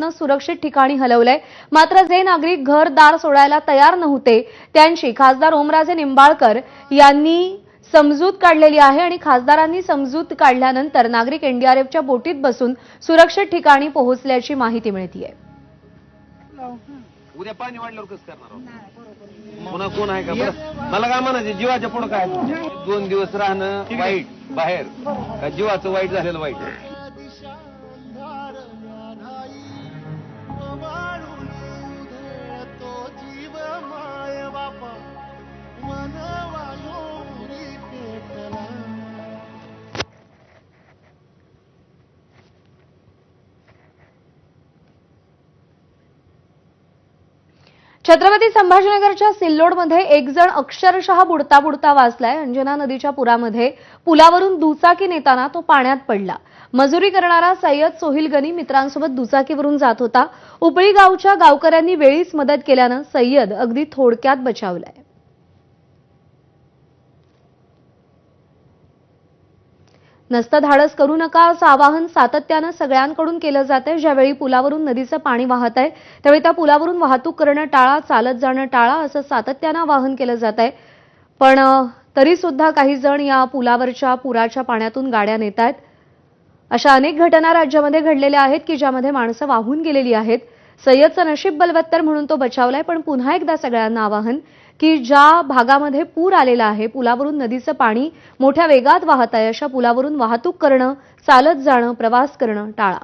न सुरक्षित ठिकाणी हलवलंय. मात्र जे नागरिक घरदार सोडायला तयार नव्हते त्यांची खासदार ओमराजे निंबाळकर यांनी समजूत काढलेली आहे आणि खासदारांनी समजूत काढल्यानंतर नागरिक एनडीआरएफच्या बोटीत बसून सुरक्षित ठिकाणी पोहोचल्याची माहिती मिळतीये. उद्या पाणी वाढल्यावर कसं करणार आहोत? पुन्हा कोण आहे का? मला काय म्हणायचे जीवाच्या पुढं काय? दोन दिवस राहणं वाईट बाहेर. का जीवाचं वाईट झालेलं वाईट? छत्रपती संभाजीनगरच्या सिल्लोडमध्ये एक जण अक्षरशः बुडता बुडता वाचलाय. अंजना नदीच्या पुरामध्ये पुलावरून दुचाकी नेताना तो पाण्यात पडला. मजुरी करणारा सय्यद सोहिल गनी मित्रांसोबत दुचाकीवरून जात होता. उपळी गावच्या गावकऱ्यांनी वेळीच मदत केल्यानं सय्यद अगदी थोडक्यात बचावलाय. नसतं धाडस करू नका असं आवाहन सातत्यानं सगळ्यांकडून केलं जात आहे ज्यावेळी पुलावरून नदीचं पाणी वाहत आहे त्यावेळी त्या पुलावरून वाहतूक करणं टाळा चालत जाणं टाळा असं सातत्यानं आवाहन केलं जात आहे. पण तरी सुद्धा काही जण या पुलावरच्या पुराच्या पाण्यातून गाड्या नेत आहेत अशा अनेक घटना राज्यामध्ये घडलेल्या आहेत की ज्यामध्ये माणसं वाहून गेलेली आहेत. सय्यदचं नशीब बलवत्तर म्हणून तो बचावलाय पण पुन्हा एकदा सगळ्यांना आवाहन की ज्या भागामध्ये पूर आलेला आहे पुलावरून नदीचं पाणी मोठ्या वेगात वाहत आहे अशा पुलावरून वाहतूक करणं चालत जाणं प्रवास करणं टाळा.